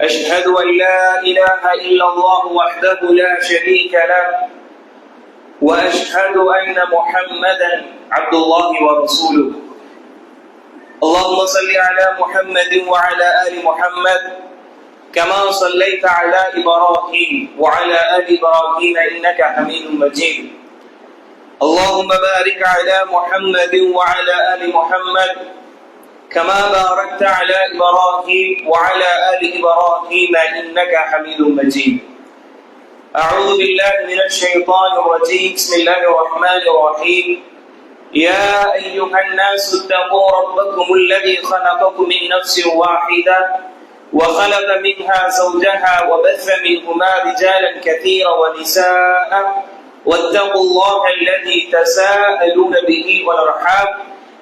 أشهد أن لا إله إلا الله وحده لا شريك له وأشهد أن محمدا عبد الله ورسوله. اللهم صل على محمد وعلى آل محمد كما صليت على إبراهيم وعلى آل إبراهيم إنك حميد مجيد. اللهم بارك على محمد وعلى آل محمد كما باركت على إبراهيم وعلى آل إبراهيم إنك حميد مجيد. أعوذ بالله من الشيطان الرجيم. بسم الله الرحمن الرحيم. يا أيها الناس اتقوا ربكم الذي خلقكم من نفس واحدة وخلق منها زوجها وبث منهما رجالا كثيرا ونساء. واتقوا الله الذي تساءلون به والأرحام.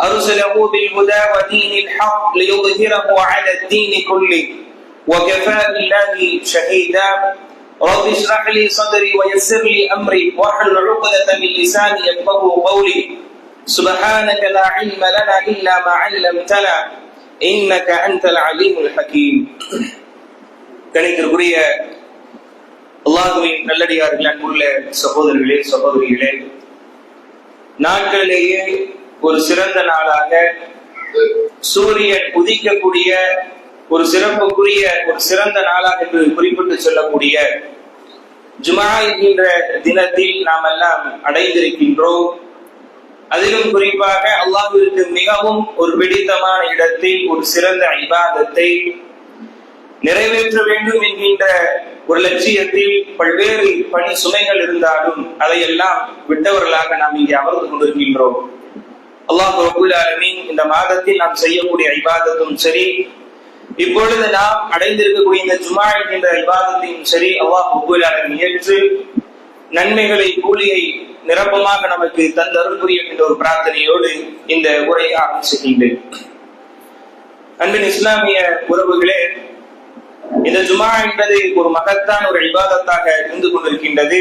أرسله بالهدى ودين الحق ليظهره على الدين كله وكفى بالله شهيدا رب اشرح لي صدري ويسر لي أمري واحلل عقدة من لساني يفقه قولي سبحانك لا علم لنا إلا ما علمتنا إنك أنت العليم الحكيم கணித்திற்குரிய அல்லாஹுவின் நல்லடியார்கள் அன்புள்ள சகோதரர்களே சகோதரிகளே நாட்களிலேயே ஒரு சிறந்த நாளாக சூரியன் உதிக்கக்கூடிய ஒரு சிறப்புக்குரிய ஒரு சிறந்த நாளாக என்று குறிப்பிட்டு சொல்லக்கூடிய ஜுமா என்கின்ற தினத்தில் நாம் எல்லாம் அடைந்திருக்கின்றோம். அதிலும் குறிப்பாக அல்லாஹுவிற்கு மிகவும் ஒரு பிடித்தமான இடத்தில் ஒரு சிறந்த ஐபாதத்தை நிறைவேற்ற வேண்டும் என்கின்ற ஒரு லட்சியத்தில் பல்வேறு பணி சுமைகள் இருந்தாலும் அதையெல்லாம் விட்டவர்களாக நாம் இங்கே அமர்ந்து கொண்டிருக்கின்றோம். அல்லாஹ் ரபுல் ஆலமீன் இந்த மாதத்தில் நாம் செய்யக்கூடிய ஐபாதத்தும் சரி இப்பொழுது நாம் அடைந்திருக்கக்கூடிய இந்த ஜுமா என்கின்ற ஐபாதத்தையும் சரி அல்லாஹ் ரபுல் ஆலமீன் ஏற்று நன்மைகளை கூலியை நிரப்பமாக நமக்கு தந்தருள் புரிய என்ற ஒரு பிரார்த்தனையோடு இந்த உரையை ஆரம்பிச்சுகின்றேன் அன்பின் இஸ்லாமிய உறவுகளே இந்த ஜுமா என்பது ஒரு மகத்தான் ஒரு ஐபாதத்தாக இருந்து கொண்டிருக்கின்றது.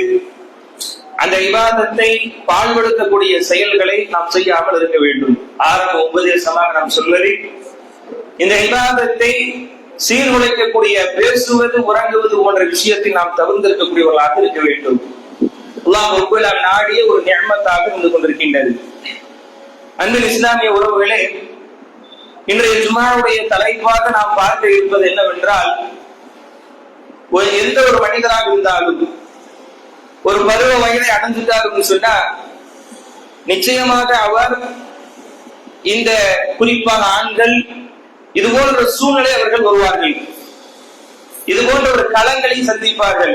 அந்த விவாதத்தை பால்படுத்தக்கூடிய செயல்களை நாம் செய்யாமல் இருக்க வேண்டும். ஆரம்ப உபதேசமாக நாம் சொல்வது இந்த விவாதத்தை சீர்குலைக்கக்கூடிய பேசுவது உறங்குவது போன்ற விஷயத்தை நாம் தவிர்த்திருக்கக்கூடியவர்களாக இருக்க வேண்டும். அல்லாஹ் நாடிய ஒரு நியமத்தாக இருந்து கொண்டிருக்கின்றது. அன்பின் இஸ்லாமிய உறவுகளே இன்றைய ஜுமாவுடைய தலைப்பாக நாம் பார்க்க இருப்பது என்னவென்றால் எந்த ஒரு மனிதராக இருந்தாலும் ஒரு பருவ வயதை அடைஞ்சிட்டாருன்னு சொன்னா நிச்சயமாக அவர் இந்த குறிப்பாக ஆண்கள் இது போன்ற சூழ்நிலை அவர்கள் வருவார்கள். இது போன்ற ஒரு களங்களை சந்திப்பார்கள்.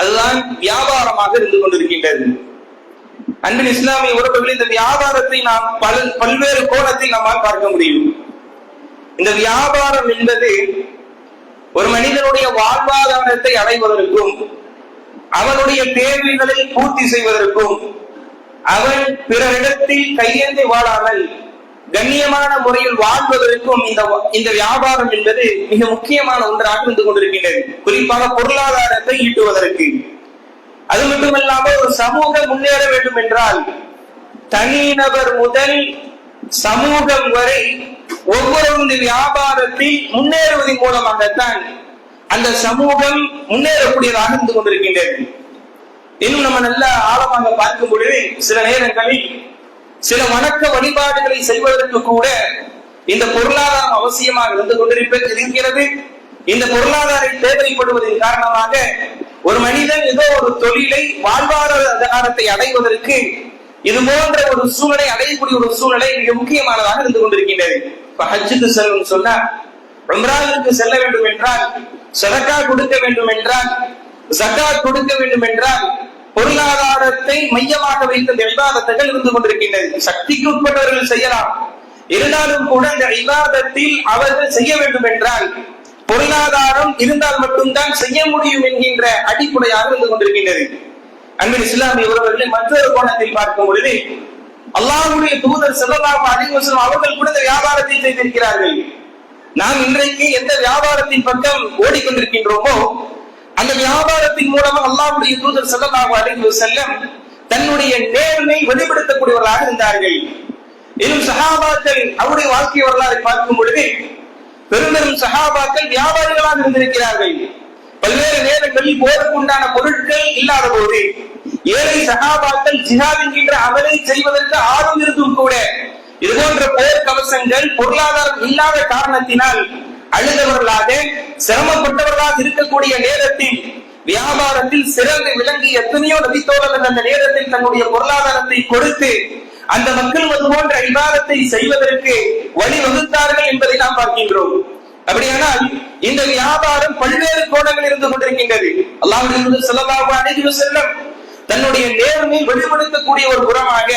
அதுதான் வியாபாரமாக இருந்து கொண்டிருக்கின்றது. அன்பின் இஸ்லாமிய உறவுகள் இந்த வியாபாரத்தை நாம் பல பல்வேறு கோணத்தை நம்மால் பார்க்க முடியும். இந்த வியாபாரம் என்பது ஒரு மனிதனுடைய வாழ்வாதாரத்தை அடைவதற்கும் அவனுடைய தேவைகளை பூர்த்தி செய்வதற்கும் அவன் பிறரிடத்தில் கையேந்தி வாழாமல் கண்ணியமான முறையில் வாழ்வதற்கும் இந்த இந்த வியாபாரம் என்பது மிக முக்கியமான ஒன்றாக இருந்து கொண்டிருக்கின்றது. குறிப்பாக பொருளாதாரத்தை ஈட்டுவதற்கு. அது மட்டுமல்லாமல் ஒரு சமூகம் முன்னேற வேண்டும் என்றால் தனிநபர் முதல் சமூகம் வரை ஒவ்வொரு வியாபாரத்தில் முன்னேறுவதன் மூலமாகத்தான் அந்த சமூகம் முன்னேறக்கூடியதாக இருந்து கொண்டிருக்கின்றது. இன்னும் நம்ம நல்ல ஆழமாக பார்க்கும் பொழுது சில நேரங்களில் சில வணக்க வழிபாடுகளை செய்வதற்கு கூட இந்த பொருளாதாரம் அவசியமாக இருந்து கொண்டிருப்பது இருக்கிறது. இந்த பொருளாதாரம் தேவைப்படுவதன் காரணமாக ஒரு மனிதன் ஏதோ ஒரு தொழிலை வாழ்வாதாரத்தை அடைவதற்கு இது போன்ற ஒரு சூழ்நிலை அடையக்கூடிய ஒரு சூழ்நிலை மிக முக்கியமானதாக இருந்து கொண்டிருக்கின்றது. இப்ப ஹஜ்ஜுக்கு செல்லும் சொன்னா ரம்ராவிற்கு செல்ல வேண்டும் என்றால் சதக்கா கொடுக்க வேண்டும் என்றால் ஜக்காத் கொடுக்க வேண்டும் என்றால் பொருளாதாரத்தை மையமாக வைத்து இந்த விவாதத்துகள் இருந்து கொண்டிருக்கின்றது சக்திக்கு உட்பட்டவர்கள் செய்யலாம். இருந்தாலும் கூட இந்த விவாதத்தில் அவர்கள் செய்ய வேண்டும் என்றால் பொருளாதாரம் இருந்தால் மட்டும்தான் செய்ய முடியும் என்கின்ற அடிப்படையாக இருந்து கொண்டிருக்கின்றது. அன்பின் இஸ்லாமிய உறவர்களை மற்றொரு கோணத்தில் பார்க்கும் பொழுது அல்லாஹ்வுடைய தூதர் செல்லலாம் அலைஹி அவர்கள் கூட இந்த வியாபாரத்தை செய்திருக்கிறார்கள். நாம் இன்றைக்கு எந்த வியாபாரத்தின் பக்கம் ஓடிக்கொண்டிருக்கின்றோமோ அந்த வியாபாரத்தின் மூலமாக அல்லாவுடைய தூதர் ஸல்லல்லாஹு அலைஹி செல்லம் தன்னுடைய நேர்மை வெளிப்படுத்தக்கூடியவர்களாக இருந்தார்கள். இன்னும் சகாபாக்கள் அவருடைய வாழ்க்கை வரலாறு பார்க்கும் பொழுது பெரும்பெரும் சகாபாக்கள் வியாபாரிகளாக இருந்திருக்கிறார்கள். பல்வேறு நேரங்களில் போருக்குண்டான பொருட்கள் இல்லாத போது ஏழை சகாபாக்கள் ஜிஹாத் என்கின்ற அமலை செய்வதற்கு ஆர்வம் இருந்தும் கூட இது போன்ற போர் கவசங்கள் பொருளாதாரம் இல்லாத காரணத்தினால் அழுதவர்களாக சிரமப்பட்டவர்களாக இருக்கக்கூடிய நேரத்தில் வியாபாரத்தில் சிறந்து விளங்கி எத்தனையோ நபித்தோழர்கள் அந்த நேரத்தில் தன்னுடைய பொருளாதாரத்தை கொடுத்து அந்த மக்கள் அது போன்ற விவாதத்தை செய்வதற்கு வழிவகுத்தார்கள் என்பதை நாம் பார்க்கின்றோம். அப்படியானால் இந்த வியாபாரம் பல்வேறு கோணங்கள் இருந்து கொண்டிருக்கின்றது. அல்லாவுடைய செல்லலாக அணைந்து செல்லம் தன்னுடைய நேர்மை வெளிப்படுத்தக்கூடிய ஒரு புறமாக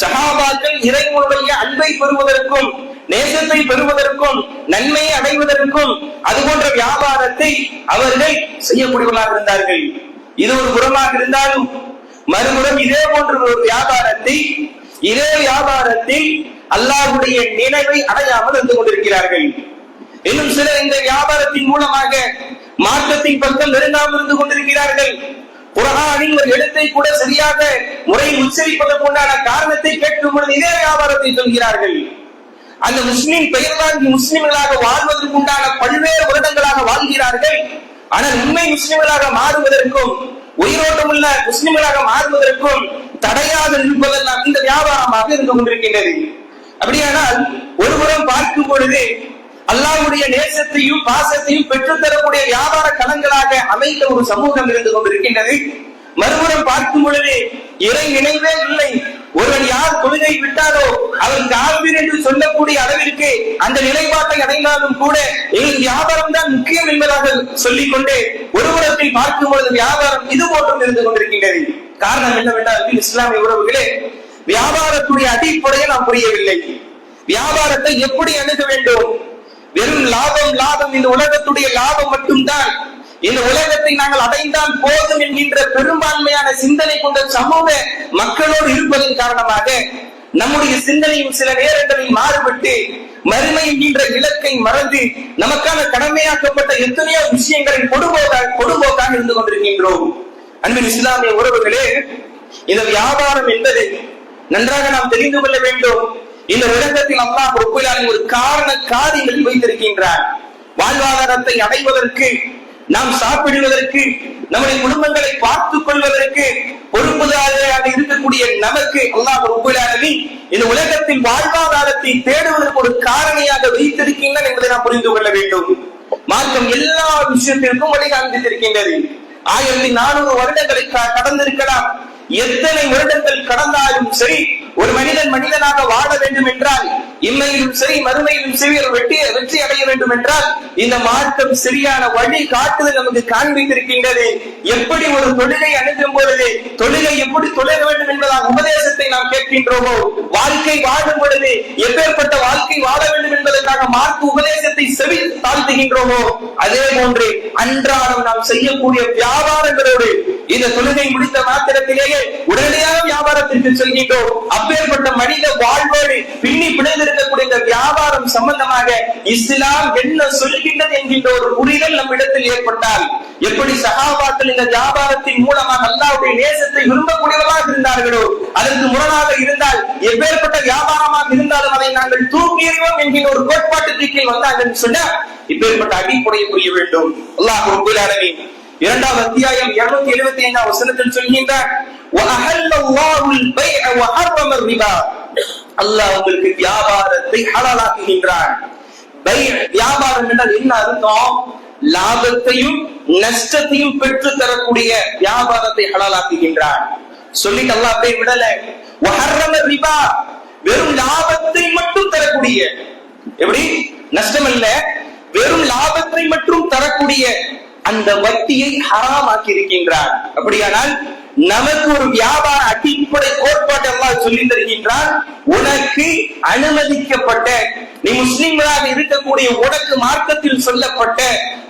சகாபாக்கள் இறைவனுடைய அன்பை பெறுவதற்கும் நேசத்தை பெறுவதற்கும் நன்மையை அடைவதற்கும் அது போன்ற வியாபாரத்தை அவர்கள் செய்யக்கூடியவர்களாக இருந்தார்கள். இது ஒரு புறமாக இருந்தாலும் மறுபுறம் இதே போன்ற ஒரு வியாபாரத்தை இதே வியாபாரத்தில் அல்லாஹுடைய நினைவை அடையாமல் இருந்து கொண்டிருக்கிறார்கள். இன்னும் சிலர் இந்த வியாபாரத்தின் மூலமாக மாற்றத்தின் பக்கம் நெருங்காமல் இருந்து கொண்டிருக்கிறார்கள். குரானின் ஒரு எழுத்தை கூட சரியாக முறையில் உச்சரிப்பதற்கு உண்டான காரணத்தை கேட்கும் பொழுது இதே வியாபாரத்தை சொல்கிறார்கள். அந்த முஸ்லிம் பெயர்தான் முஸ்லிம்களாக வாழ்வதற்கு உண்டான பல்வேறு வருடங்களாக வாழ்கிறார்கள். ஆனால் உண்மை முஸ்லிம்களாக மாறுவதற்கும் உயிரோட்டமுள்ள முஸ்லிம்களாக மாறுவதற்கும் தடையாக நிற்பதெல்லாம் இந்த வியாபாரமாக இருந்து கொண்டிருக்கின்றது. அப்படியானால் ஒருபுறம் பார்க்கும் பொழுது அல்லாவுடைய நேசத்தையும் பாசத்தையும் பெற்றுத்தரக்கூடிய வியாபார களங்களாக அமைந்த ஒரு சமூகம் இருந்து கொண்டிருக்கின்றது. மறுபுறம் பார்க்கும் பொழுது இறை நினைவே இல்லை. ஒருவன் யார் தொழுகை விட்டாரோ அவன் காவிர் என்று சொல்லக்கூடிய அளவிற்கு அந்த நிலைப்பாட்டை அடைந்தாலும் கூட எங்களுக்கு வியாபாரம் தான் முக்கியம் என்பதாக சொல்லிக் கொண்டே ஒரு பார்க்கும் பொழுது வியாபாரம் இது போன்றும் இருந்து கொண்டிருக்கின்றது. காரணம் என்னவென்றால் இஸ்லாமிய உறவுகளே வியாபாரத்துடைய அடிப்படையை நாம் புரியவில்லை. வியாபாரத்தை எப்படி அணுக வேண்டும்? வெறும் லாபம் லாபம். இந்த உலகத்துடைய லாபம் மட்டும்தான். இந்த உலகத்தை நாங்கள் அடைந்தால் போதும் என்கின்ற பெரும்பான்மையான சிந்தனை கொண்ட சமூக மக்களோடு இருப்பதன் காரணமாக நம்முடைய சிந்தனையும் சில நேரங்களில் மாறுபட்டு மறுமை என்கின்ற இலக்கை மறந்து நமக்கான கடமையாக்கப்பட்ட எத்தனையோ விஷயங்களை கொடுபோக்காக கொடுபோக்காக இருந்து கொண்டிருக்கின்றோம். அன்பின் இஸ்லாமிய உறவுகளே இந்த வியாபாரம் என்பது நன்றாக நாம் தெரிந்து கொள்ள வேண்டும். இந்த உலகத்தில் அல்லாஹ் ஒப்புலாரின் ஒரு காரண காரியங்கள் வைத்திருக்கின்றார். வாழ்வாதாரத்தை அடைவதற்கு நாம் சாப்பிடுவதற்கு நம்முடைய குடும்பங்களை பார்த்துக் கொள்வதற்கு பொறுப்புதாரியாக இருக்கக்கூடிய நமக்கு அல்லாஹ் ஒப்புலாரி இந்த உலகத்தில் வாழ்வாதாரத்தை தேடுவதற்கு ஒரு காரணியாக வைத்திருக்கின்றன என்பதை நாம் புரிந்து கொள்ள வேண்டும். மார்க்கம் எல்லா விஷயத்திற்கும் வழிகாண்பித்திருக்கின்றது. ஆயிரத்தி நானூறு வருடங்களை க- கடந்திருக்கலாம். எத்தனை வருடங்கள் கடந்தாலும் சரி ஒரு மனிதன் மனிதனாக வாழ வேண்டும் என்றால் இம்மையிலும் சரி மறுமையிலும் சரி ஒரு வெற்றி வெற்றி அடைய வேண்டும் என்றால் இந்த மார்க்கம் சரியான வழி காட்டுதல் நமக்கு காண்பித்திருக்கின்றது. எப்படி ஒரு தொழிலை அணுகும் பொழுது தொழிலை எப்படி தொழில வேண்டும் என்பதாக உபதேசத்தை நாம் கேட்கின்றோமோ வாழ்க்கை வாழும் பொழுது எப்பேற்பட்ட வாழ்க்கை வாழ வேண்டும் என்பதற்காக மார்க்க உபதேசத்தை செவி தாழ்த்துகின்றோமோ அதே போன்று அன்றாடம் நாம் செய்யக்கூடிய வியாபாரங்களோடு இந்த தொழுகை முடித்த மாத்திரத்திலேயே உடனடியாக வியாபாரத்திற்கு செல்கின்றோம். அப்பேற்பட்ட மனித வாழ்வோடு பின்னி இருக்கக்கூடிய இந்த வியாபாரம் சம்பந்தமாக இஸ்லாம் என்ன சொல்கின்றது என்கின்ற ஒரு புரிதல் நம்மிடத்தில் ஏற்பட்டால் எப்படி சகாபாக்கள் இந்த வியாபாரத்தின் மூலமாக அல்லாவுடைய நேசத்தை விரும்பக்கூடியவர்களாக இருந்தார்களோ அதற்கு முரணாக இருந்தால் எப்பேற்பட்ட வியாபாரமாக இருந்தாலும் அதை நாங்கள் தூக்கி எறிவோம் என்கின்ற ஒரு கோட்பாட்டு தீக்கில் வந்தாங்கன்னு சொன்னா இப்பேற்பட்ட அடிப்படையை புரிய வேண்டும். அல்லாஹ் இரண்டாவது அத்தியாயம் இருநூத்தி எழுபத்தி ஐந்தாம் வசனத்தில் சொல்கின்றார் அல்லாஹ் உங்களுக்கு வியாபாரத்தை ஹலாலாக்குகின்றான். வியாபாரம் என்றால் என்ன அர்த்தம்? லாபத்தையும் நஷ்டத்தையும் பெற்று தரக்கூடிய வியாபாரத்தை ஹலாலாக்குகின்றான். சொல்லிட்டு அல்லாஹ் அப்படியே விடல. ரிபா வெறும் லாபத்தை மட்டும் தரக்கூடிய. எப்படி? நஷ்டம் இல்ல வெறும் லாபத்தை மட்டும் தரக்கூடிய அந்த வட்டியை ஹராமாக்கி இருக்கின்றார் அப்படியானால் நமக்கு ஒரு வியாபார அடிப்படை கோட்பாட்டை எல்லாம் சொல்லி தருகின்றான் உனக்கு அனுமதிக்கப்பட்ட நீ முஸ்லிம்களாக இருக்கக்கூடிய உனக்கு மார்க்கத்தில் சொல்லப்பட்ட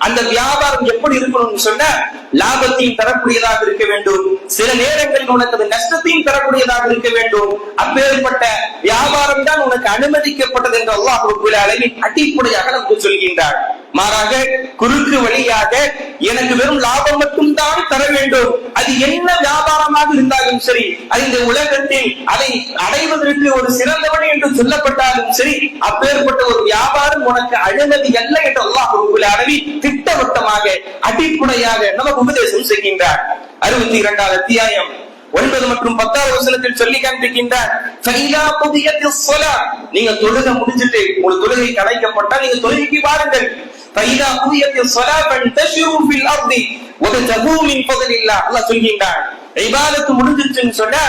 அந்த வியாபாரம் எப்படி இருக்கணும்னு சொன்ன லாபத்தையும் தரக்கூடியதாக இருக்க வேண்டும். சில நேரங்களில் உனக்கு அது நஷ்டத்தையும் தரக்கூடியதாக இருக்க வேண்டும். அப்பேற்பட்ட வியாபாரம் தான் உனக்கு அனுமதிக்கப்பட்டது என்று அல்லாஹ் அளவில் அடிப்படையாக நமக்கு சொல்கின்றார். மாறாக குறுக்கு வழியாக எனக்கு வெறும் லாபம் மட்டும் தான் தர வேண்டும். அது என்ன வியாபாரமாக இருந்தாலும் சரி அது இந்த உலகத்தில் அதை அடைவதற்கு ஒரு சிறந்தவன் என்று சொல்லப்பட்டாலும் சரி அப்பேற்பட்ட ஒரு வியாபாரம் உனக்கு அழுந்தது அல்ல என்று அல்லாஹ் ரப்பல் திட்டவட்டமாக அடிப்படையாக நமக்கு உபதேசம் செய்கின்றார். அறுபத்தி இரண்டாவது அத்தியாயம். ஒன்பது மற்றும் பத்தாவது வசனத்தில் சொல்லி காண்பிக்கின்றார். நீங்க தொழுகை முடிஞ்சிட்டு உங்களுக்கு தொழுகை கலைக்கப்பட்டா நீங்க தொழுகைக்கு வாருங்கள். "ஃபைதா குதியத்திஸ் ஸலா ஃபன்தஷிரு ஃபில் அர்தி வததகு மின் ஃபضலில்லாஹ்." அல்லாஹ் சொல்கின்றான். இபாதத்து முடிஞ்சிருச்சுன்னு சொன்னா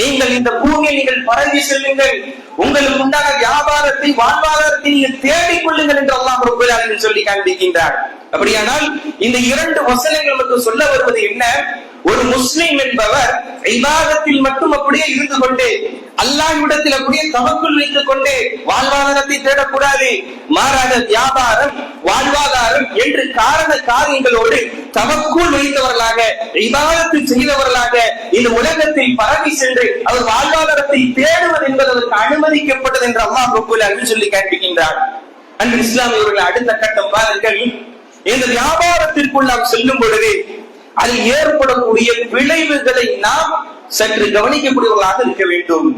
நீங்கள் இந்த பூமியை நீங்கள் பரவி செல்லுங்கள். உங்களுக்கு உண்டான வியாபாரத்தை வாழ்வாதாரத்தை நீங்கள் தேடிக் கொள்ளுங்கள் என்று அல்லாஹ் ரப்பல் சொல்லி காண்பிக்கின்றார் அப்படியானால் இந்த இரண்டு வசனங்கள் நமக்கு சொல்ல வருவது என்ன? ஒரு முஸ்லிம் என்பவர் இபாதத்தில் மட்டும் அப்படியே இருந்து கொண்டு அல்லாஹ்விடத்தில் அப்படியே தவக்குள் வைத்துக் கொண்டு வாழ்வாதாரத்தை தேடக்கூடாது. மாறாக வியாபாரம் வாழ்வாதாரம் என்று காரண காரியங்களோடு தவக்குள் வைத்தவர்களாக இபாதத்தில் செய்தவர்களாக இந்த உலகத்தில் பரவி சென்று அவர் வாழ்வாதாரத்தை தேடுவது என்பது அதற்கு அனுமதிக்கப்பட்டது என்று அல்லாஹ் ரப்பல் ஆலமீன் சொல்லி கேட்டிருக்கின்றார் அன்று இஸ்லாமியர்கள் அடுத்த கட்டம் பாருங்கள். இந்த வியாபாரத்திற்குள் நாம் செல்லும் பொழுது அதில் ஏற்படக்கூடிய விளைவுகளை நாம் சற்று கவனிக்கக்கூடியவர்களாக இருக்க வேண்டும்.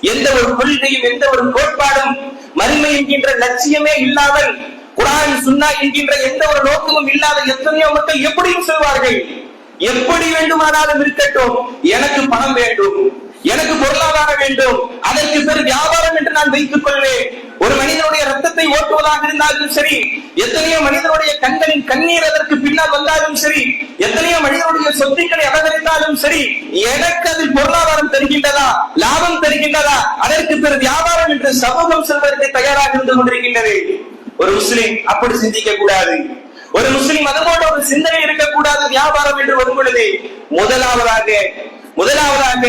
எந்த ஒரு கொள்கையும் எந்த ஒரு கோட்பாடும் மறுமை என்கின்ற லட்சியமே இல்லாமல் குரான் சுன்னா என்கின்ற எந்த ஒரு நோக்கமும் இல்லாத எத்தனையோ மக்கள் எப்படியும் செல்வார்கள்? எப்படி வேண்டுமானாலும் இருக்கட்டும் எனக்கு பணம் வேண்டும். எனக்கு பொருளாதாரம் வேண்டும். அதற்கு பிறகு வியாபாரம் என்று நான் வைத்துக் கொள்வேன். ஒரு மனிதனுடைய ரத்தத்தை ஓட்டுவதாக இருந்தாலும் சரி எத்தனையோ மனிதனுடைய கண்களின் கண்ணீர் அதற்கு பின்னால் வந்தாலும் சரி எத்தனையோ மனிதனுடைய சொத்துக்களை அபகரித்தாலும் சரி எனக்கு அதில் பொருளாதாரம் தருகின்றதா? லாபம் தருகின்றதா? அதற்கு பிறகு வியாபாரம் என்று சமூகம் செல்வதற்கு தயாராக இருந்து கொண்டிருக்கின்றது. ஒரு முஸ்லிம் அப்படி சிந்திக்க கூடாது. ஒரு முஸ்லிம் அதுபோல ஒரு சிந்தனை இருக்கக்கூடாது வியாபாரம் என்று வரும் பொழுது. முதலாவதாக முதலாவதாக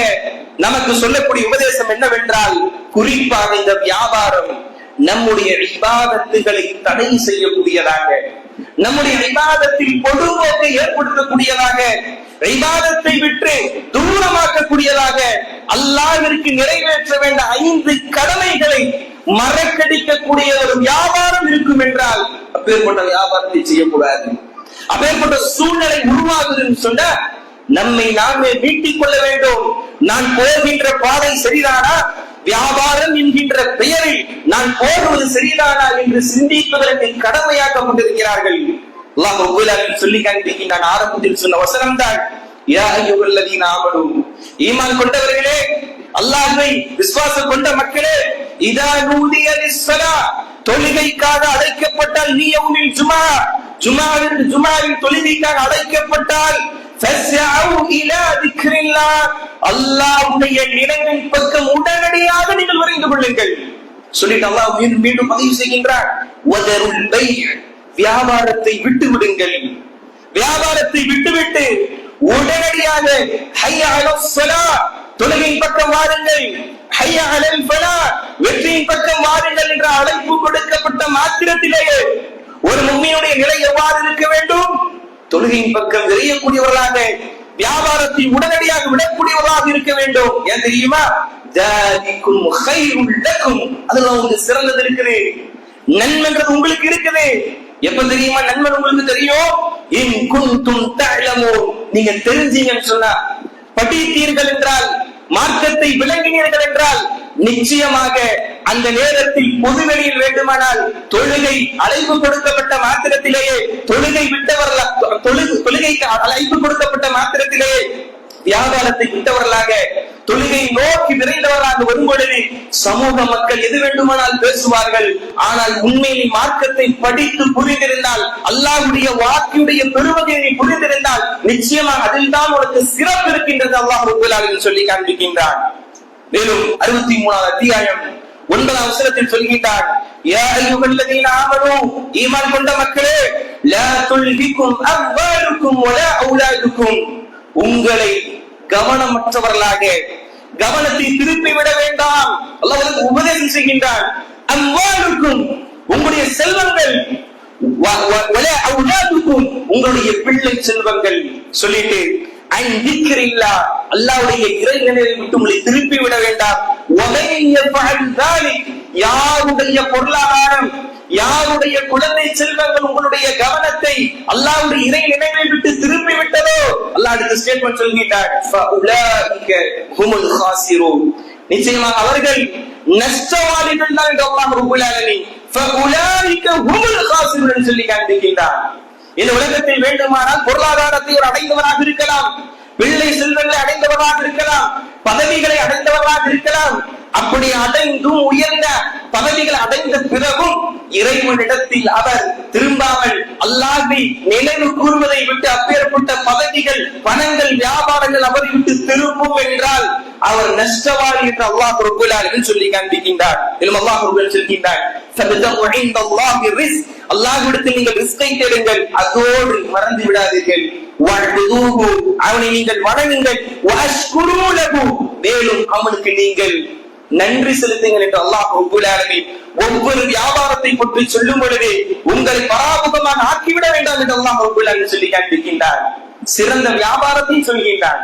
நமக்கு சொல்லக்கூடிய உபதேசம் என்னவென்றால் குறிப்பாக இந்த வியாபாரம் நம்முடைய விவாதத்துகளை தடை செய்யக்கூடியதாக நம்முடைய விவாதத்தில் பொதுபோக்கை ஏற்படுத்தக்கூடியதாக விவாதத்தை விட்டு தூரமாக்கக்கூடியதாக அல்லாவிற்கு நிறைவேற்ற வேண்ட ஐந்து கடமைகளை மறக்கடிக்கக்கூடிய ஒரு வியாபாரம் இருக்கும் என்றால் அப்பேற்பட்ட வியாபாரத்தை செய்யக்கூடாது. அப்பேற்பட்ட சூழ்நிலை உருவாகுதுன்னு சொன்ன நம்மை நாமே மீட்டிக் கொள்ள வேண்டும். நான் போகின்ற பாதை சரிதானா? வியாபாரம் என்கின்ற பெயரில் நான் போடுவது சரிதானா என்று சிந்திப்பதற்கு கடமையாக்கப்பட்டிருக்கிறார்கள் அல்லாஹ் ஒவ்வொரு சொல்லி காண்பிக்கு நான் ஆரம்பத்தில் சொன்ன வசனம் தான் யா அய்யுஹல்லதீன ஈமான் கொண்டவர்களே அல்லாஹை விசுவாசம் கொண்ட மக்களே இதா நூதிய லிஸ்ஸலா. தொழுகைக்காக அழைக்கப்பட்டால் நீ யௌமில் ஜுமா ஜுமாவின் ஜுமாவின் தொழுகைக்காக அழைக்கப்பட்டால் ஃபஸ்அவு நினைவின் பக்கம் உடனடியாக நீங்கள் விரைந்து கொள்ளுங்கள். சொல்லிட்டு அல்லாஹ் மீண்டும் மீண்டும் பதிவு செய்கின்றார். பை வியாபாரத்தை விட்டு விடுங்கள் வியாபாரத்தை விட்டுவிட்டு உடனடியாக ஹைய தொழுகையின் பக்கம் வாருங்கள். ஹைய வெற்றியின் பக்கம் வாருங்கள் என்ற அழைப்பு கொடுக்கப்பட்ட மாத்திரத்திலேயே ஒரு மும்மியுடைய நிலை எவ்வாறு இருக்க வேண்டும்? தொழுகையின் பக்கம் விரையக்கூடியவர்களாக வியாபாரத்தை உடனடியாக விடக்கூடியவர்களாக இருக்க வேண்டும். ஏன் தெரியுமா? ஜாதிக்கும் கைருள் அதுல உங்களுக்கு சிறந்தது இருக்குது நன்மைன்றது உங்களுக்கு இருக்குது. எப்ப தெரியுமா? நன்மை உங்களுக்கு தெரியும்? இன் குந்தும் தஅலமூன். நீங்க தெரிஞ்சீங்கன்னு சொன்னா படித்தீர்கள் என்றால் மார்க்கத்தை விளங்கினீர்கள் என்றால் நிச்சயமாக அந்த நேரத்தில் பொதுவெளியில் வேண்டுமானால் தொழுகை அழைப்பு கொடுக்கப்பட்ட மாத்திரத்திலேயே தொழுகை விட்டவர்கள் தொழு- தொழுகைக்கு அழைப்பு கொடுக்கப்பட்ட மாத்திரத்திலேயே வியாபாரத்தை விட்டவர்களாக தொழுகை நோக்கி விரைந்தவராக வரும் பொழுது சமூக மக்கள் எது வேண்டுமானால் பேசுவார்கள். ஆனால் உண்மையில் மார்க்கத்தை படித்து புரிந்திருந்தால் அல்லாஹுடைய வாக்கியுடைய பெருவகையை நீ புரிந்திருந்தால் நிச்சயமாக அதில் தான் உனக்கு சிறப்பு இருக்கின்றது அல்லாஹ் ரப்பல் சொல்லி காண்பிக்கின்றான். மேலும் அறுபத்தி மூணாவது அத்தியாயம் ஒன்பதாம் வசனத்தில் சொல்கின்றார் யா அய்யுஹல்லதீன ஆமனூ ஈமான் கொண்ட மக்களே லா துல்ஹிக்கும் அம்வாலுக்கும் வலா அவுலாதுக்கும். உங்களை கவனமற்றவர்களாக. கவனத்தை திருப்பி விட வேண்டாம். அல்லாஹ் உபதேசம் செய்கின்றான். அம்மாளுக்கும் உங்களுடைய செல்வங்கள் உங்களுடைய பிள்ளை செல்வங்கள் சொல்லிட்டு ஐந்திக்கிறில்லா அல்லாவுடைய இறை விட்டு உங்களை திருப்பி விட வேண்டாம். ஒமைய யாருடைய பொருளாதாரம் யாருடைய குழந்தை செல்வங்கள் உங்களுடைய கவனத்தை அல்லாவுடைய இறை நினைவை விட்டு திரும்பி விட்டதோ? அல்லாஹ் அடுத்த ஸ்டேட்மெண்ட் சொல்கின்றார் நிச்சயமாக அவர்கள் நஷ்டவாதிகள் தான் என்று அல்லாஹ் ரபுல் ஆலமீன். சொல்லி காண்பிக்கின்றார். இந்த உலகத்தில் வேண்டுமானால் பொருளாதாரத்தை ஒரு அடைந்தவராக இருக்கலாம். வெள்ளை செல்வங்களை அடைந்தவராக இருக்கலாம். பதவிகளை அடைந்தவராக இருக்கலாம். அப்படி அடைந்தும் உயர்ந்த பதவிகள் அடைந்த பிறகும் இறைவனிடத்தில் அவர் திரும்பாமல் அல்லாஹி நினைவு கூறுவதை விட்டு அப்பேற்பட்ட பதவிகள் பணங்கள் வியாபாரங்கள் அவரை விட்டு திரும்பும் என்றால் அவர் நஷ்டவாளி என்று அல்லாஹ் ரப்பல் சொல்லி காண்பிக்கின்றார். மேலும் அல்லாஹ் ரப்பல் சொல்கின்றார் அல்லாஹ்விடத்தில் நீங்கள் ரிஸ்கை தேடுங்கள் அதோடு மறந்து விடாதீர்கள். அவனை நீங்கள் வணங்குங்கள் மேலும் அவனுக்கு நீங்கள் நன்றி செலுத்துங்கள் என்று அல்லாஹ் ரப்பல் ஒவ்வொரு வியாபாரத்தை பற்றி சொல்லும் பொழுது உங்களை பராமுகமாக ஆக்கிவிட வேண்டாம் என்று அல்லாஹ் ஒவ்வொரு சொல்லி காண்பிக்கின்றார். சிறந்த வியாபாரத்தை சொல்கின்றார்.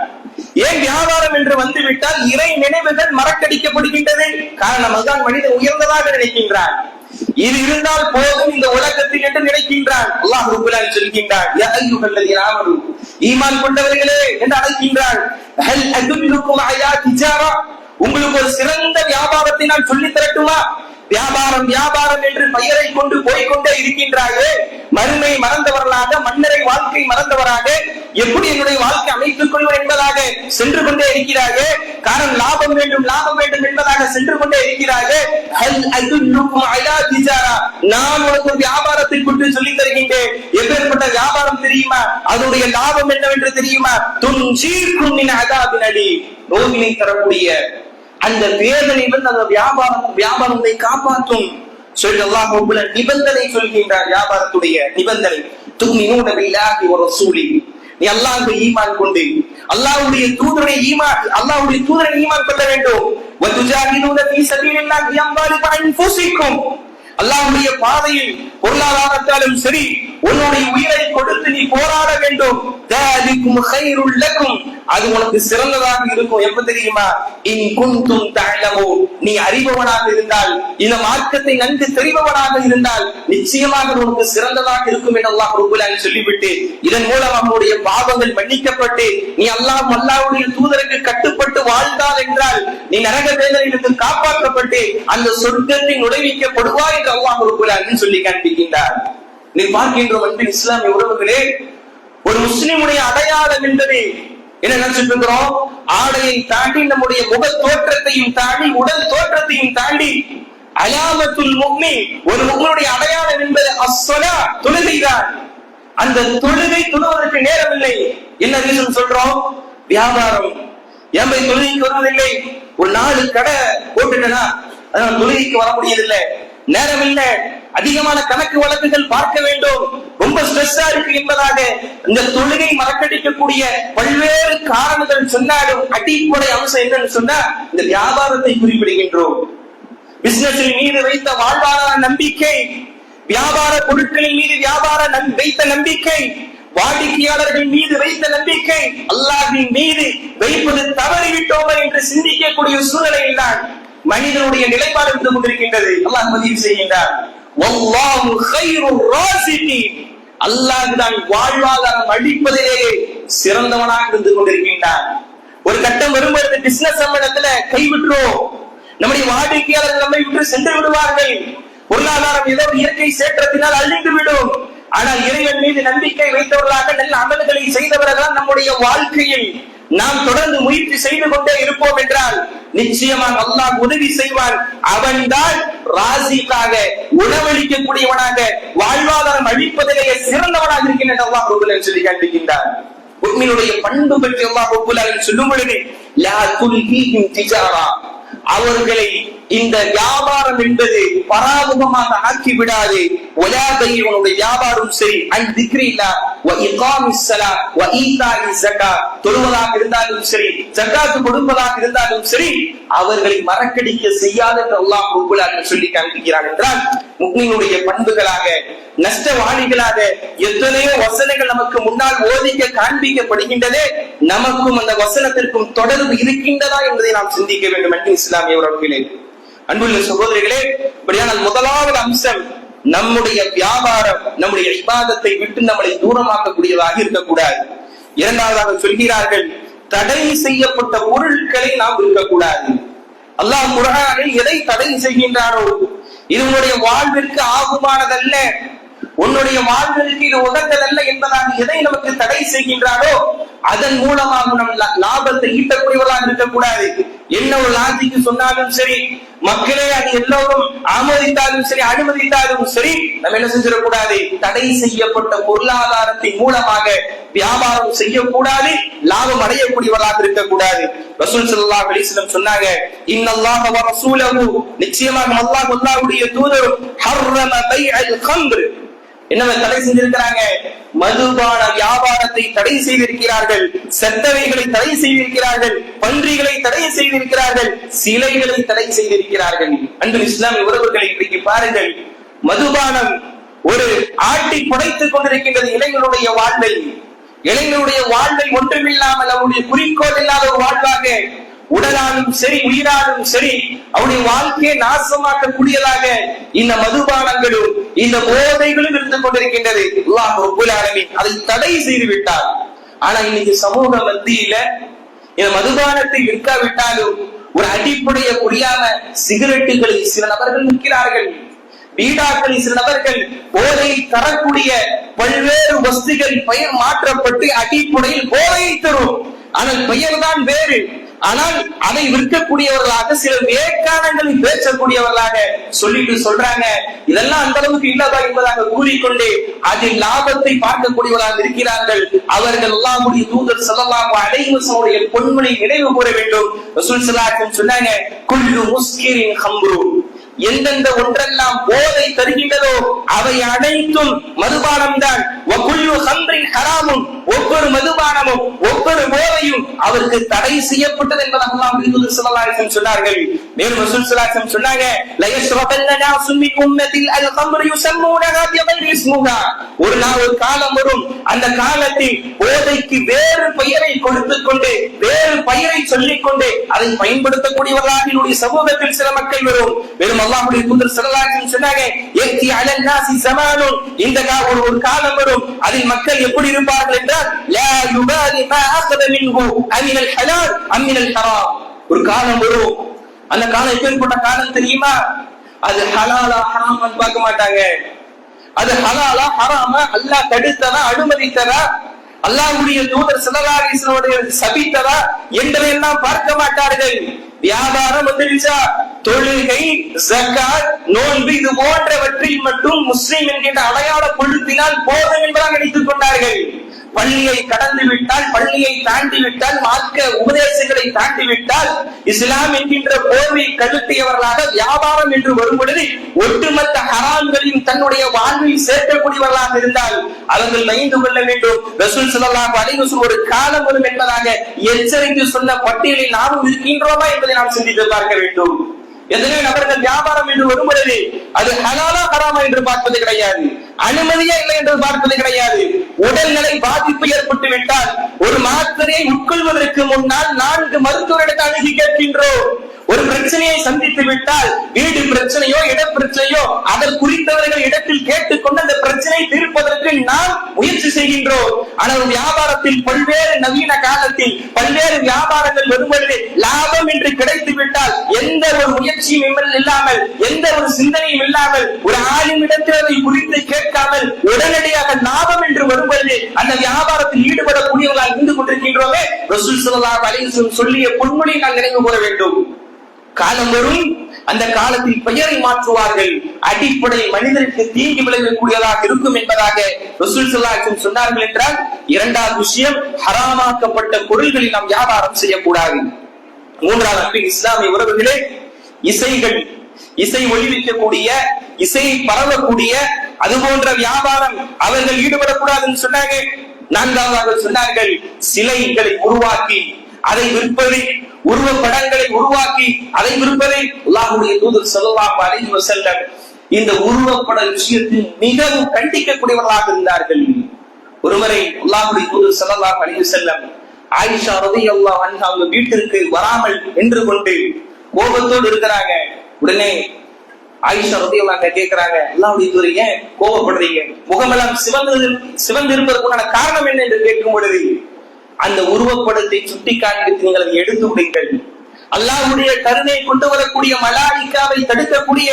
ஏன் வியாபாரம் என்று வந்துவிட்டால் இறை நினைவுகள் மறக்கடிக்கப்படுகின்றது. காரணம் அதுதான் மனிதன் உயர்ந்ததாக நினைக்கின்றான். இது இருந்தால் போதும் இந்த உலகத்தில் என்று நினைக்கின்றான். அல்லாஹ் ரப்பல் சொல்கின்றான் ஈமான் கொண்டவர்களே என்று அழைக்கின்றான் உங்களுக்கு ஒரு சிறந்த வியாபாரத்தை நான் சொல்லி தரட்டுமா? வியாபாரம் வியாபாரம் என்று பெயரை கொண்டு போய்கொண்டே இருக்கின்றார்கள். மறுமை மறந்தவர்களாக மன்னரை வாழ்க்கை மறந்தவராக எப்படி என்னுடைய வாழ்க்கை அமைத்துக் கொள்வது என்பதாக சென்று கொண்டே இருக்கிறார்கள். காரணம் லாபம் வேண்டும் லாபம் வேண்டும் என்பதாக சென்று கொண்டே இருக்கிறார்கள். நான் உனக்கு ஒரு வியாபாரத்தை கொண்டு சொல்லி தருகின்றேன். எப்பேற்பட்ட வியாபாரம் தெரியுமா? அதனுடைய லாபம் என்னவென்று தெரியுமா? துன் சீர்க்கும் அதாபின் அடி நோவினை தரக்கூடிய அந்த வேதனை வந்து அந்த வியாபாரம் வியாபாரத்தை காப்பாற்றும் சொல்லி அல்லாஹ் நிபந்தனை சொல்கின்றார் வியாபாரத்துடைய நிபந்தனை. துக்மினூன பில்லாஹி வ ரசூலி. நீ அல்லாஹ்வை ஈமான் கொண்டு அல்லாஹ்வுடைய தூதரை ஈமான் அல்லாஹ்வுடைய தூதரை ஈமான் கொள்ள வேண்டும். வ துஜாஹிதூன ஃபீ சபீலில்லாஹி அம்வாலிக்கும் அல்லாவுடைய பாதையில் பொருளாதாரத்தாலும் சரி உன்னுடைய உயிரை கொடுத்து நீ போராட வேண்டும். அது உனக்கு சிறந்ததாக இருக்கும். எப்ப தெரியுமா? இன் குந்தும் தாழவோ நீ அறிபவனாக இருந்தால் இந்த மார்க்கத்தை நன்கு தெரிபவனாக இருந்தால் நிச்சயமாக உனக்கு சிறந்ததாக இருக்கும் என்று அல்லாஹ் ரப்பல் சொல்லிவிட்டு இதன் மூலம் அவனுடைய பாவங்கள் மன்னிக்கப்பட்டு நீ அல்லாஹ் அல்லாவுடைய தூதருக்கு கட்டு வாழ்ந்தால் என்றால் நீ நரக வேதனையிலிருந்து காப்பாற்றப்பட்டு அந்த சொர்க்கத்தை நுழைவிக்கப்படுவாய் என்று அல்லாஹ் ரப்பல் சொல்லி காண்பிக்கின்றார். நீ பார்க்கின்றோம் அன்பின் இஸ்லாமிய உறவுகளே ஒரு முஸ்லிமுடைய அடையாளம் என்பது என்ன நினைச்சிட்டு இருக்கிறோம் ஆடையை தாண்டி நம்முடைய முக தோற்றத்தையும் தாண்டி உடல் தோற்றத்தையும் தாண்டி அலாமத்துல் முக்மி ஒரு முகனுடைய அடையாளம் என்பது அஸ்வலா தொழுகைதான் அந்த தொழுகை தொழுவதற்கு நேரமில்லை. என்ன ரீசன் சொல்றோம்? வியாபாரம். ஏன் போய் தொழுகைக்கு வருவதில்லை. ஒரு நாலு கடை போட்டுட்டனா அதனால தொழுகைக்கு வர முடியதில்லை நேரம் இல்ல அதிகமான கணக்கு வழக்குகள் பார்க்க வேண்டும். ரொம்ப ஸ்ட்ரெஸ்ஸா இருக்கு என்பதாக இந்த தொழுகை மறக்கடிக்கக்கூடிய பல்வேறு காரணங்கள் சொன்னாலும் அடிப்படை அம்சம் என்னன்னு சொன்னா இந்த வியாபாரத்தை குறிப்பிடுகின்றோம். பிசினஸில் மீது வைத்த வாழ்வாதார நம்பிக்கை வியாபார பொருட்களின் மீது வியாபார நம்- வைத்த நம்பிக்கை வாடிக்கையாளர்கள் மீது வைத்த நம்பிக்கை அல்லாஹின் மீது வைப்பது தவறிவிட்டோமா என்று சிந்திக்கக்கூடிய சூழ்நிலையில் தான் மனிதனுடைய நிலைப்பாடு இருந்து கொண்டிருக்கின்றது. அல்லாஹ் பதிவு செய்கின்றார். வல்லாஹு கைருர் ராசிகீன். அல்லாஹ் தான் வாழ்வாதாரம் அளிப்பதிலேயே சிறந்தவனாக இருந்து கொண்டிருக்கின்றான். ஒரு கட்டம் வரும்போது பிசினஸ் சம்பளத்துல கைவிட்டுரும் நம்முடைய வாடிக்கையாளர்கள் நம்மை விட்டு சென்று விடுவார்கள். பொருளாதாரம் ஏதோ இயற்கை சேற்றத்தினால் அழிந்து விடும். ஆனால் இறைவன் மீது நம்பிக்கை வைத்தவர்களாக நல்ல அமல்களை செய்தவர்கள் நம்முடைய வாழ்க்கையில் நாம் தொடர்ந்து முயற்சி செய்து கொண்டே இருப்போம் என்றால் நிச்சயமாக அல்லாஹ் உதவி செய்வான். அவன்தான் ராசிக்காக உணவளிக்கக்கூடியவனாக வாழ்வாதாரம் அளிப்பதிலேயே சிறந்தவனாக இருக்கின்றன அல்லாஹ் ரபுல் சொல்லி காண்பிக்கின்றார் உண்மையினுடைய பண்பு பற்றி அல்லாஹ் ரபுல் சொல்லும் பொழுது லா அவர்களை இந்த வியாபாரம் என்பது பராமுகமாக ஆக்கி விடாது உலகையுடைய வியாபாரம் சரி. அன் திக்ரில்லா தொழுவதாக இருந்தாலும் சரி ஜக்காத்து கொடுப்பதாக இருந்தாலும் சரி அவர்களை மறக்கடிக்க செய்யாத எல்லாம் அல்லாஹ் சொல்லி காண்பிக்கிறார் என்றால் முக்மீனுடைய பண்புகளாக நஷ்டவாளிகளாக எத்தனையோ வசனங்கள் நமக்கு முன்னால் ஓதிக்க காண்பிக்கப்படுகின்றதே நமக்கும் அந்த வசனத்திற்கும் தொடர்பு இருக்கின்றதா என்பதை நாம் சிந்திக்க வேண்டும். என்று இஸ்லாமிய உறவுகளே. அன்புள்ள சகோதரிகளே இப்படியான முதலாவது அம்சம் நம்முடைய வியாபாரம் நம்முடைய விவாதத்தை விட்டு நம்மளை தூரமாக்கக்கூடியதாக இருக்கக்கூடாது. இரண்டாவதாக சொல்கிறார்கள் தடை செய்யப்பட்ட பொருட்களை நாம் இருக்கக்கூடாது அல்லாஹ் குரானில் எதை தடை செய்கின்றாரோ இது உன்னுடைய வாழ்விற்கு ஆகுமானதல்ல. உன்னுடைய வாழ்விற்கு இது உகந்ததல்ல என்பதாக எதை நமக்கு தடை செய்கின்றாரோ அதன் மூலமாக நம் லாபத்தை ஈட்டக்கூடியவர்களாக இருக்கக்கூடாது. என்ன ஒரு லாஜிக்கு சொன்னாலும் சரி மக்களே அது எல்லோரும் ஆமதித்தாலும் சரி அனுமதித்தாலும் சரி நம்ம என்ன செஞ்சிடக்கூடாது? தடை செய்யப்பட்ட பொருளாதாரத்தின் மூலமாக வியாபாரம் செய்யக்கூடாது லாபம் அடையக்கூடியவர்களாக இருக்கக்கூடாது. ரசூல் சல்லா அலிஸ்லம் சொன்னாங்க இன்னல்லாஹ வ ரசூலஹு. நிச்சயமாக அல்லாஹ் அல்லாஹ்வுடைய தூதர் ஹர்ரம பைஅல் கம்ர். என்ன தடை செஞ்சிருக்கிறாங்க? மதுபான வியாபாரத்தை தடை செய்திருக்கிறார்கள். செத்தவைகளை தடை செய்திருக்கிறார்கள். பன்றிகளை தடை செய்திருக்கிறார்கள். சிலைகளை தடை செய்திருக்கிறார்கள். அன்பு இஸ்லாம் உறவுகளை இன்றைக்கு பாருங்கள். மதுபானம் ஒரு ஆட்டி புடைத்துக் கொண்டிருக்கின்றது இளைஞருடைய வாழ்வை இளைஞருடைய வாழ்வை ஒன்றுமில்லாமல் அவருடைய குறிக்கோள் இல்லாத ஒரு வாழ்வாக உடலாலும் சரி உயிராலும் சரி அவருடைய வாழ்க்கையை நாசமாக்கக்கூடியதாக இந்த மதுபானங்களும் இந்த போதைகளும் இருந்து கொண்டிருக்கின்றது. அதை தடை செய்து விட்டார். ஆனா இன்னைக்கு சமூக மத்தியில இந்த மதுபானத்தை விற்காவிட்டாலும் ஒரு அடிப்படைய முடியாம சிகரெட்டுகளில் சில நபர்கள் நிற்கிறார்கள். பீடாக்களில் சில நபர்கள் போதையை தரக்கூடிய பல்வேறு வஸ்துகள் பெயர் மாற்றப்பட்டு அடிப்படையில் போதையை தரும். ஆனால் பெயர்தான் வேறு. ஆனால் அதை விற்கக்கூடியவர்களாக சில வேக்கானங்களில் பேசக்கூடியவர்களாக சொல்லிட்டு சொல்றாங்க. இதெல்லாம் அந்த அளவுக்கு இல்லாதா என்பதாக கூறிக்கொண்டு அதில் லாபத்தை பார்க்கக்கூடியவர்களாக இருக்கிறார்கள். அவர்கள் அல்லாஹ்வுடைய தூதர் செல்லலாம் அலைஹி வஸல்லம் பொன்மொழி நினைவு கூற வேண்டும். சொன்னாங்க குல்லு முஸ்கிரின் ஹம்ரு. எந்தெந்த ஒன்றெல்லாம் போதை தருகின்றதோ அவை அனைத்தும் மதுபானம் தான் ஹராமும் ஒவ்வொரு மதுபானமும் ஒவ்வொரு போதையும் அவருக்கு தடை செய்யப்பட்டது என்பதெல்லாம் அல்லாஹ் தூதர் சொன்னார்கள். மேலும் ரசூல் ஸல்லல்லாஹு அலைஹி சொன்னாங்க ல யஷ்ரபன்ன நாஸும் மின் உம்மத்தில் அல் கம்ர் யுஸம்மூனஹா பிகைரி ஒரு நாள் ஒரு காலம் வரும். அந்த காலத்தில் போதைக்கு வேறு பெயரை கொடுத்துக் கொண்டு வேறு பெயரை சொல்லிக் கொண்டு அதை பயன்படுத்தக்கூடியவர்களாக என்னுடைய சமூகத்தில் சில மக்கள் வரும். மேலும் அல்லாஹ்வுடைய தூதர் ஸல்லல்லாஹு அலைஹி சொன்னாங்க யக்தி அலன் நாசி இந்த கா- ஒரு ஒரு காலம் வரும். அதில் மக்கள் எப்படி இருப்பார்கள் என்றால் லா யுபாலி மா அഖத மின்ஹு. அமினல் ஹலால் அமினல் ஹராம். ஒரு காலம் வரும். அந்த காலம் எப்பேற்பட்ட காலம் தெரியுமா? அது ஹலாலா ஹராமான்னு பார்க்க மாட்டாங்க. அது ஹலாலா ஹராமா அல்லாஹ் தடுத்ததா அனுமதித்ததா அல்லாஹுடைய தூதர் சிலராகிசனுடைய சபித்ததா என்பதையெல்லாம் பார்க்க மாட்டார்கள். வியாபாரம் வந்துருச்சா தொழுகை ஜக்காத் நோன்பு இது போன்றவற்றில் மட்டும் முஸ்லீம் என்கின்ற அடையாள கொழுப்பினால் போதும் என்பதாக நினைத்துக் கொண்டார்கள். பள்ளியை கடந்து விட்டால் பள்ளியை தாண்டி விட்டால் மார்க்க உபதேசங்களை தாண்டி விட்டால் இஸ்லாம் என்கின்ற போர்வை கழுத்தியவர்களாக வியாபாரம் என்று வரும் பொழுது ஒட்டுமொத்த ஹராம்களையும் தன்னுடைய வாழ்வில் சேர்க்கக்கூடியவர்களாக இருந்தால் அவர்கள் மைந்து கொள்ள வேண்டும். ரசூல் ஸல்லல்லாஹு அலைஹி வஸல்லம் ஒரு காலம் வரும் என்பதாக எச்சரித்து சொன்ன பட்டியலில் நாமும் இருக்கின்றோமா என்பதை நாம் சிந்தித்து பார்க்க வேண்டும். எத்தனை நபர்கள் வியாபாரம் என்று வரும் பொழுது அது ஹலாலா ஹராமா என்று பார்ப்பது கிடையாது. அனுமதியா இல்லை என்று பார்ப்பது கிடையாது. உடல்நிலை பாதிப்பு ஏற்பட்டு விட்டால் ஒரு மாத்திரையை உட்கொள்வதற்கு முன்னால் நான்கு மருத்துவரிடத்தை அணுகி கேட்கின்றோம். ஒரு பிரச்சனையை சந்தித்து விட்டால் வீடு பிரச்சனையோ இட பிரச்சனையோ அதன் குறித்தவர்கள் இடத்தில் கேட்டுக்கொண்டு அந்த பிரச்சனையை தீர்ப்பதற்கு நாம் முயற்சி செய்கின்றோம். ஆனால் வியாபாரத்தில் பல்வேறு நவீன காலத்தில் பல்வேறு வியாபாரங்கள் வரும்பொழுது லாபம் என்று கிடைத்து விட்டால் எந்த ஒரு முயற்சியும் இம்மல் இல்லாமல் எந்த ஒரு சிந்தனையும் இல்லாமல் ஒரு ஆளும் இடத்தில் அதை குறித்து கேட்காமல் உடனடியாக லாபம் என்று வரும்பொழுது அந்த வியாபாரத்தில் ஈடுபடக்கூடியவர்களால் இருந்து கொண்டிருக்கின்றோமே. ரசூல் ஸல்லல்லாஹு சொல்லிய பொன்மொழியை நான் நினைவு கூற வேண்டும். காலம் வரும் அந்த காலத்தில் பெயரை மாற்றுவார்கள். அடிப்படை மனிதனுக்கு தீங்கி விளைவிக்கூடியதாக இருக்கும் என்பதாக ரசூல் ஸல்லல்லாஹு சொன்னார்கள் என்றால் இரண்டாவது விஷயம் ஹராமாக்கப்பட்ட பொருள்களில் நாம் வியாபாரம் செய்யக்கூடாது. மூன்றாவது அன்பின் இஸ்லாமிய உறவுகளே இசைகள் இசை ஒளிவிக்கக்கூடிய இசையை பரவக்கூடிய அது போன்ற வியாபாரம் அவர்கள் ஈடுபடக்கூடாதுன்னு சொன்னாங்க. நான்காவது அவர்கள் சொன்னார்கள் சிலைகளை உருவாக்கி அதை விற்பது உருவப்படங்களை உருவாக்கி அதை விற்பதை அல்லாஹுடைய தூதர் ஸல்லல்லாஹு அலைஹி வஸல்லம் இந்த உருவப்பட விஷயத்தில் மிகவும் கண்டிக்கக்கூடியவர்களாக இருந்தார்கள். ஒருமுறை அல்லாஹுடைய தூதர் ஸல்லல்லாஹு அலைஹி வஸல்லம் ஆயிஷா ரலியல்லாஹு அன்ஹா அவங்க வீட்டிற்கு வராமல் நின்று கொண்டு கோபத்தோடு இருக்கிறாங்க. உடனே ஆயிஷா ரலியல்லாஹு கேட்கிறாங்க அல்லாஹ்வுடைய தூதர் ஏன் கோபப்படுறீங்க? முகமெல்லாம் சிவந்து சிவந்து இருப்பதற்குண்டான காரணம் என்ன? என்று கேட்கும் பொழுது அந்த உருவப்படத்தை சுட்டி காண்பித்து நீங்கள் எடுத்து விடுங்கள். அல்லாஹுடைய கருணை கொண்டு வரக்கூடிய மலாயிக்காவை தடுக்கக்கூடிய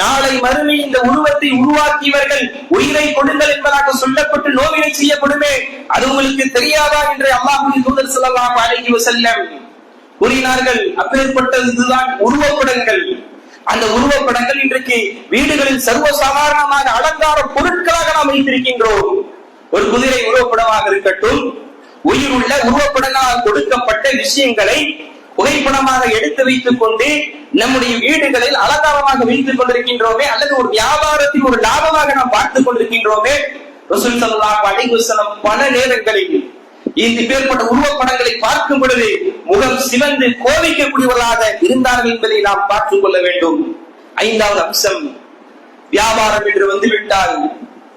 நாளை மறுமை இந்த உருவத்தை உருவாக்கியவர்கள் உயிரை கொடுங்கள் என்பதாக சொல்லப்பட்டு நோவினை செய்யப்படுமே அது உங்களுக்கு தெரியாதா என்று அல்லாஹுடைய தூதர் ஸல்லல்லாஹு அழகி செல்லம் கூறினார்கள். அப்பேற்பட்டது இதுதான் உருவப்படங்கள். அந்த உருவப்படங்கள் இன்றைக்கு வீடுகளில் சர்வ சாதாரணமாக அலங்கார பொருட்களாக நாம் வைத்திருக்கின்றோம். ஒரு குதிரை உருவப்படமாக இருக்கட்டும் உயிருள்ள உருவப்படங்களால் கொடுக்கப்பட்ட விஷயங்களை புகைப்படமாக எடுத்து வைத்துக் கொண்டு நம்முடைய வீடுகளில் அலங்காரமாக வைத்துக் கொண்டிருக்கின்றோமே அல்லது ஒரு வியாபாரத்தில் ஒரு லாபமாக நாம் பார்த்துக் கொண்டிருக்கின்றோமே ரசூல் பல நேரங்களில் இந்த பேர்பட்ட உருவப்படங்களை பார்க்கும் பொழுது முகம் சிவந்து கோவிக்கக்கூடியவர்களாக இருந்தார்கள் என்பதை நாம் பார்த்துக் கொள்ள வேண்டும். ஐந்தாவது அம்சம் வியாபாரம் என்று வந்துவிட்டால்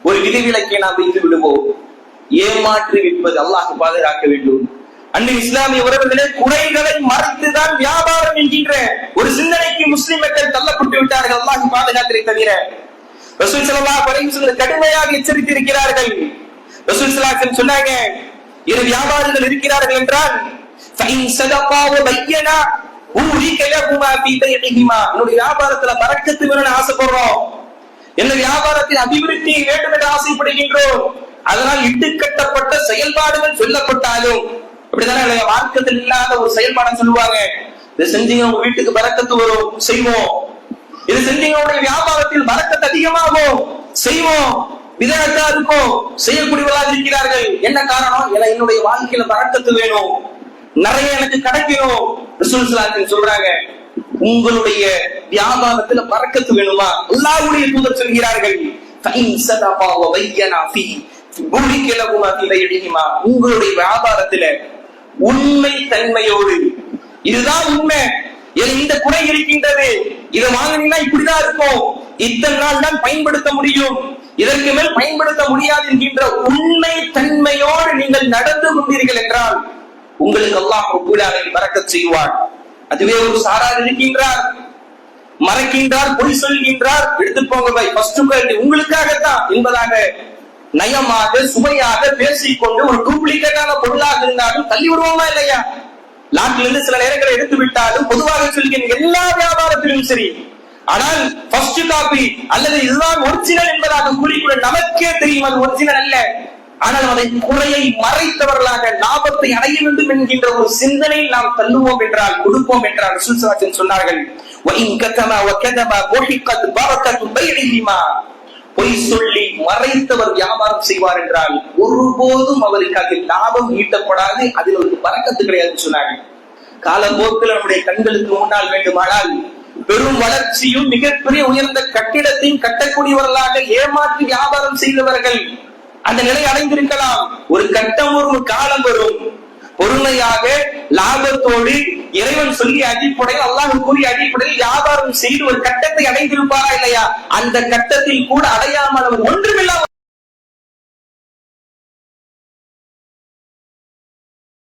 ஒரு விதிவிலக்கை நாம் வைத்து விடுவோம் ஏமாற்றி விற்பது அல்லாஹ் பாதுகாக்க வேண்டும். அன்று இஸ்லாமிய உறவுகளே குறைகளை மறந்துதான் வியாபாரம் என்கின்ற ஒரு சிந்தனைக்கு முஸ்லிம் மக்கள் தள்ளப்பட்டு விட்டார்கள் அல்லாஹ் பாதுகாத்தலை தவிர. ரசூல் சலவா பரையும் கடுமையாக எச்சரித்திருக்கிறார்கள். ரசூல் சலாசன் சொன்னாங்க இரு வியாபாரிகள் இருக்கிறார்கள் என்றால் வியாபாரத்துல பறக்கத்து வேணும்னு ஆசைப்படுறோம். என்ன வியாபாரத்தின் அபிவிருத்தி வேண்டும் என்று ஆசைப்படுகின்றோம். அதனால் இட்டுக்கட்டப்பட்ட செயல்பாடுகள் சொல்லப்பட்டாலும் அப்படித்தானே இல்லையா? மார்க்கத்தில் இல்லாத ஒரு செயல்பாடு சொல்லுவாங்க. இது செஞ்சீங்க உங்க வீட்டுக்கு பறக்கத்து வரும் செய்வோம். இது செஞ்சீங்க உங்களுடைய வியாபாரத்தில் பறக்கத்து அதிகமாகும் செய்வோம். விதத்தா இருக்கும் செய்யக்கூடியவர்களா இருக்கிறார்கள். என்ன காரணம்? ஏன்னா என்னுடைய வாழ்க்கையில பறக்கத்து வேணும். நிறைய எனக்கு கிடைக்கணும். ரசூல் சொல்றாங்க உங்களுடைய வியாபாரத்துல பறக்கத்து வேணுமா? எல்லாருடைய தூதர் சொல்கிறார்கள் உங்களுடைய வியாபாரத்துல உண்மை தன்மையோடு. இதுதான் உண்மை. இந்த குறை இருக்கின்றது? இதை வாங்கினீங்கன்னா இப்படிதான் இருக்கும். இத்தனை நாள் தான் பயன்படுத்த முடியும். இதற்கு மேல் பயன்படுத்த முடியாது என்கின்ற உண்மை தன்மையோடு நீங்கள் நடந்து கொண்டீர்கள் என்றால் உங்களுக்கு அல்லாஹ் கூடாவில் மறக்க செய்வார் அதுவே ஒரு சாரார் இருக்கின்றார். மறைக்கின்றார் பொய் சொல்கின்றார். எடுத்து போங்க உங்களுக்காகத்தான் என்பதாக நயமாக சுவையாக பேசிக்கொண்டு ஒரு டூப்ளிகேட்டான பொருளாக இருந்தாலும் தள்ளி விடுவோமா இல்லையா? நாட்டில இருந்து சில நேரங்களை எடுத்து விட்டாலும் பொதுவாக சொல்கிறேன் எல்லா வியாபாரத்திலும் சரி. ஆனால் ஃபர்ஸ்ட் காப்பி அல்லது இதுதான் ஒரிஜினல் என்பதாக கூறிக்கொள்ள நமக்கே தெரியும் அது ஒரிஜினல் அல்ல. ஆனால் அதை குறையை மறைத்தவர்களாக லாபத்தை அடைய வேண்டும் என்கின்ற ஒரு சிந்தனையில் நாம் தள்ளுவோம் என்றால் கொடுப்போம் என்றால் ரசூல் ஸல்லல்லாஹு அலைஹி வஸல்லம் சொன்னார்கள் பொய் சொல்லி மறைத்தவர் வியாபாரம் செய்வார் என்றால் ஒருபோதும் அவருக்கு அதில் லாபம் ஈட்டப்படாது அதில் ஒரு பறக்கத்து கிடையாதுன்னு சொன்னாங்க காலப்போக்கில் நம்முடைய கண்களுக்கு முன்னால் வேண்டுமானால் பெரும் வளர்ச்சியும் மிகப்பெரிய உயர்ந்த கட்டிடத்தையும் கட்டக்கூடியவர்களாக ஏமாற்றி வியாபாரம் செய்தவர்கள் அந்த நிலை அடைந்திருக்கலாம். ஒரு கட்டம் ஒரு காலம் வரும். பொறுமையாக லாபத்தோடு இறைவன் சொல்லி அடிப்படையில் அல்லாஹ் கூறிய அடிப்படையில் வியாபாரம் செய்து ஒரு கட்டத்தை அடைந்திருப்பாரா இல்லையா? அந்த கட்டத்தில் கூட அடையாமல் அவர் ஒன்றுமில்லாமல்